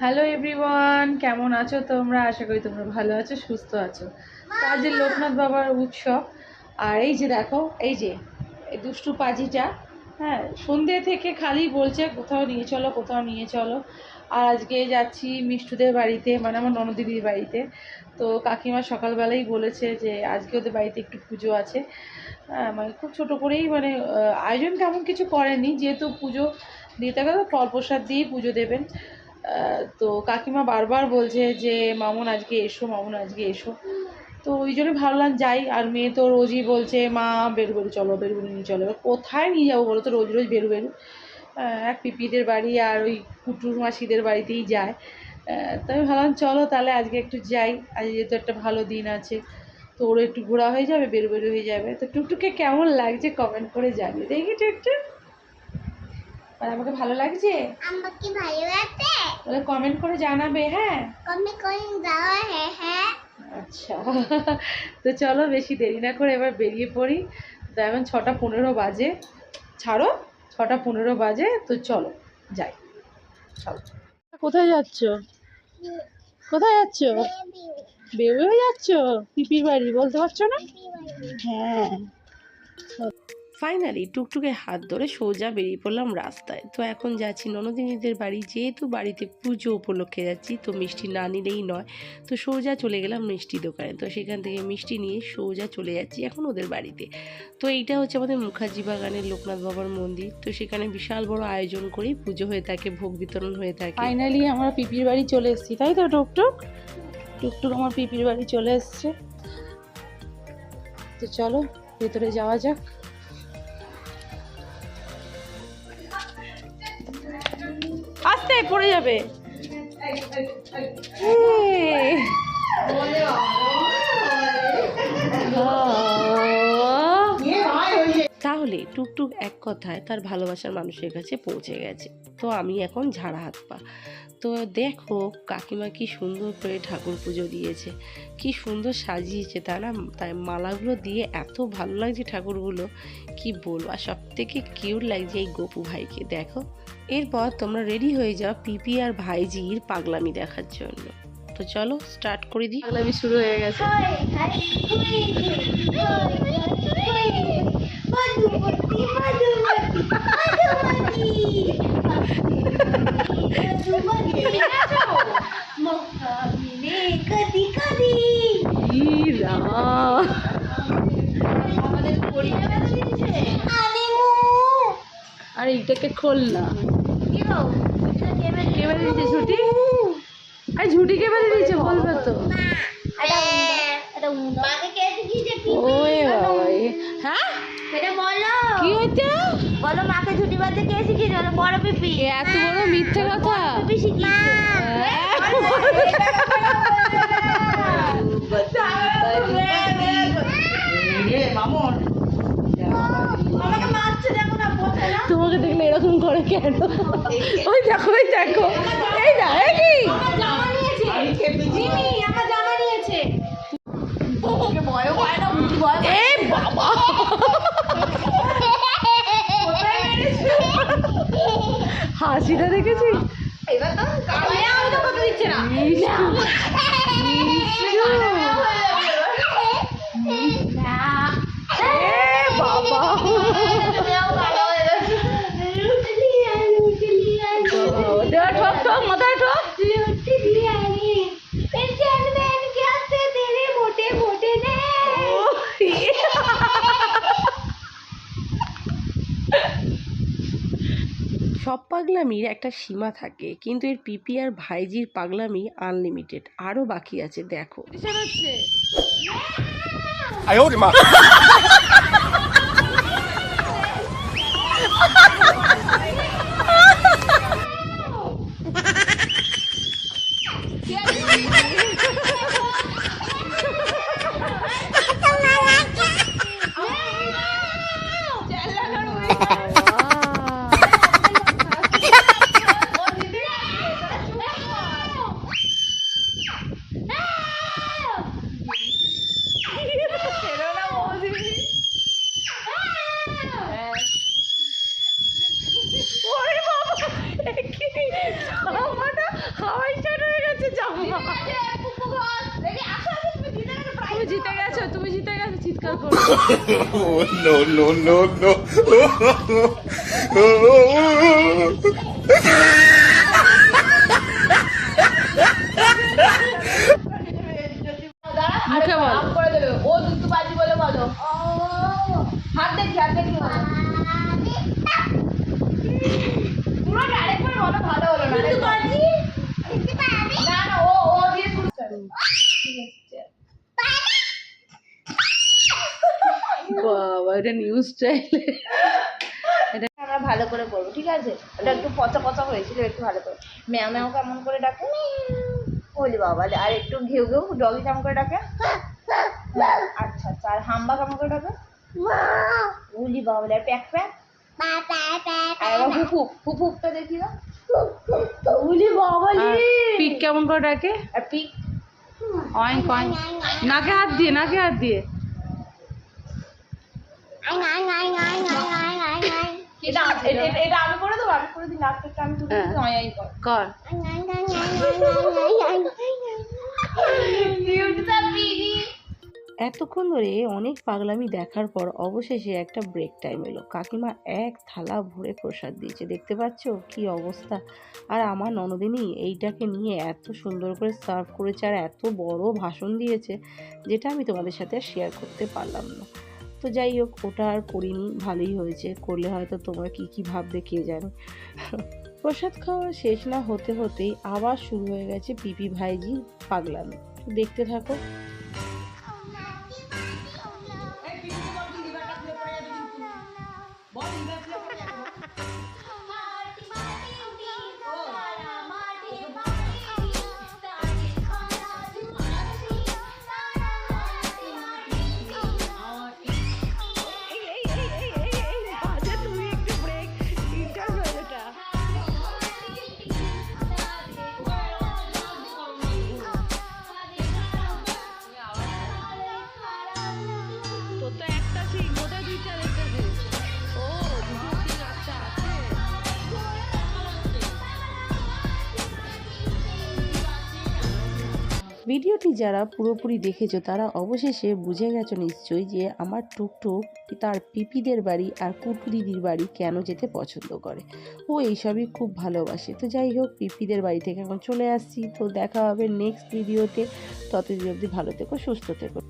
Hello everyone কেমন আছো তোমরা? আশা করি তোমরা ভালো আছো সুস্থ আছো। আজ যে লোকনাথ বাবার উৎসব। আর এই যে দেখো এই যে এই দুষ্টু পাজিটা হ্যাঁ সন্ধ্যে থেকে খালি বলছে কোথাও নিয়ে চলো কোথাও নিয়ে চলো। আর আজকে যাচ্ছি মিষ্টুদের বাড়িতে মানে আমার ননদিদির বাড়িতে। তো কাকিমা সকালবেলাই বলেছে যে আজকে ওদের বাড়িতে একটু পুজো আছে। হ্যাঁ, মানে খুব ছোট করেই মানে আয়োজন তেমন কিছু করেনি। যেহেতু পুজো দিতে তো ফল প্রসাদ দিয়েই পুজো দেবেন। তো কাকিমা বারবার বলছে যে, মামুন, আজকে এসো, মামুন, আজকে এসো। তো ওই জন্য ভাবলাম যাই, আর মেয়ে তো রোজই বলছে, মা, বেরু বেরু চলো, বেরু নিয়ে চলো। কোথায় নিয়ে যাব বলো তো? রোজ রোজ বেরু বেরু। এক পিপিদের বাড়ি আর ওই কুটুর মাসিদের বাড়িতেই যায়। তো আমি ভাবলাম, চলো তাহলে আজকে একটু যাই। আজ যেহেতু একটা ভালো দিন আছে। তো ওরও একটু ঘোরা হয়ে যাবে, বেরু বেরু হয়ে যাবে। তো টুকটুকে কেমন লাগছে কমেন্ট করে জানিয়ে। দেখি টুকটুক। আর আমাকে ভালো লাগছে? আমাকে ভালো তাহলে কমেন্ট করে জানাবে হ্যাঁ? হ্যাঁ হ্যাঁ। আচ্ছা। তো চলো বেশি দেরি না করে এবার বেরিয়ে পড়ি। তো এখন ছটা পনেরো বাজে। ছাড়ো ছটা পনেরো বাজে তো চলো যাই। চলো। কোথায় যাচ্ছ? কোথায় যাচ্ছ? বেরোয় যাচ্ছ? পিপির বাড়ি বলতে পারছ না? হ্যাঁ। ফাইনালি টুকটুকে হাত ধরে সোজা বেরিয়ে পড়লাম রাস্তায়। তো এখন যাচ্ছি ননদিনীদের বাড়ি। যেহেতু বাড়িতে পুজো উপলক্ষে যাচ্ছি, তো মিষ্টি না নিলেই নয়। তো সোজা চলে গেলাম মিষ্টি দোকানে। তো সেখান থেকে মিষ্টি নিয়ে সোজা চলে যাচ্ছি এখন ওদের বাড়িতে। তো এইটা হচ্ছে আমাদের মুখার্জি বাগানের লোকনাথ বাবার মন্দির। তো সেখানে বিশাল বড় আয়োজন করেই পুজো হয়ে থাকে, ভোগ বিতরণ হয়ে থাকে। ফাইনালি আমরা পিপির বাড়ি চলে এসেছি। তাই তো, টুকটুক? টুকটুক আমার পিপির বাড়ি চলে এসছে। তো চলো, ভেতরে যাওয়া যাক। আস্তে পড়ে যাবে। এই। তাহলে টুকটুক এক কথায় তার ভালোবাসার মানুষের কাছে পৌঁছে গেছে তো আমি এখন ঝাড়া হাত পা তো দেখো কাকিমা কি সুন্দর করে ঠাকুর পুজো দিয়েছে কি সুন্দর সাজিয়েছে তা না তাই মালাগুলো দিয়ে এত ভালো লাগছে ঠাকুরগুলো কি বলব আর সব থেকে কিউট লাগছে এই গপু ভাইকে দেখো এরপর তোমরা রেডি হয়ে যাও পিপি আর ভাইজির পাগলামি দেখার জন্য তো চলো স্টার্ট করে দিই পাগলামি শুরু হয়ে গেছে আরে এইটাকে খোল না। কি বেঁধে দিয়েছে ঝুটি আর ঝুটি কে বেঁধে দিয়েছে বলবে তো? ওই হ্যাঁ? কি বলো মাকে ছুটি বাজে কে শিখিয়েছে? বলো বড় পিপি। এত বড় মিথ্যে কথা। পিপি শিখিয়েছে। তোমাকে দেখলে এরকম করে কেন? ওই দেখো ওই দেখো। এই না এই কি? আমার জামা নিয়েছে। জিমি আমার জামা নিয়েছে। ওকে ভয় না ভয় এ বাবা। হাসিটা দেখেছি এবার তো আমি তো কথা দিচ্ছে না মিষ্টু মিষ্টু এ বাবা দেওয়া ঠক ঠক মাথায় ঠক ও, ইয়ে। সব পাগলামির একটা সীমা থাকে কিন্তু এর পিপি আর ভাইজির পাগলামি আনলিমিটেড আরও বাকি আছে দেখো। সবাই ছোট হয়ে গেছে জামা। তুমি জিতে গেছো তুমি জিতে গেছো চিৎকার করো। no, no, no, no. মুখে বলো। করে দেবে ও দুটো বাজি বলে বলো। হাত দেখি হাত দেখি বলো পুরো ভালো হলো না না না ও ও দিয়ে শুরু করো। বাবা এটা নিউজ চাইলে আমরা ভালো করে করব ঠিক আছে? ওটা একটু পচা পচা হয়েছিল একটু ভালো করে। ম্যাও ম্যাও কেমন করে ডাকে? বলি বাবা আর একটু ঘেউ ঘেউ ডগি কেমন করে ডাকে? আচ্ছা আচ্ছা আর হাম্বা কেমন করে ডাকে? বলি বাবা আর প্যাক প্যাক? আর দেখি না পিক কেমন করে ডাকে? পিক অয়েন কয়েন। নাকে হাত দিয়ে নাকে হাত দিয়ে। করে এতক্ষণ ধরে অনেক পাগলামি দেখার পর অবশেষে একটা ব্রেক টাইম এলো। কাকিমা এক থালা ভরে প্রসাদ দিয়েছে। দেখতে পাচ্ছ কি অবস্থা? আর আমার ননদিনী এইটাকে নিয়ে এত সুন্দর করে সার্ভ করেছে আর এত বড় ভাষণ দিয়েছে, যেটা আমি তোমাদের সাথে শেয়ার করতে পারলাম না। তো যাই হোক, ওটা আর করিনি, ভালোই হয়েছে। করলে হয়তো তোমরা কি কি ভাববে কে জানে। প্রসাদ খাওয়া শেষ না হতে হতেই আবার শুরু হয়ে গেছে পিপি ভাইজি পাগলামি। দেখতে থাকো। ভিডিওটি যারা পুরোপুরি দেখেছ, তারা অবশেষে বুঝে গেছ নিশ্চয়ই যে আমার টুকটুক তার পিপিদের বাড়ি আর কুটু দিদির বাড়ি কেন যেতে পছন্দ করে। ও এইসবই খুব ভালোবাসে। তো যাই হোক, পিপিদের বাড়ি থেকে এখন চলে আসছি। তো দেখা হবে নেক্সট ভিডিওতে ততদিন অবধি ভালো থেকো, সুস্থ থেকো।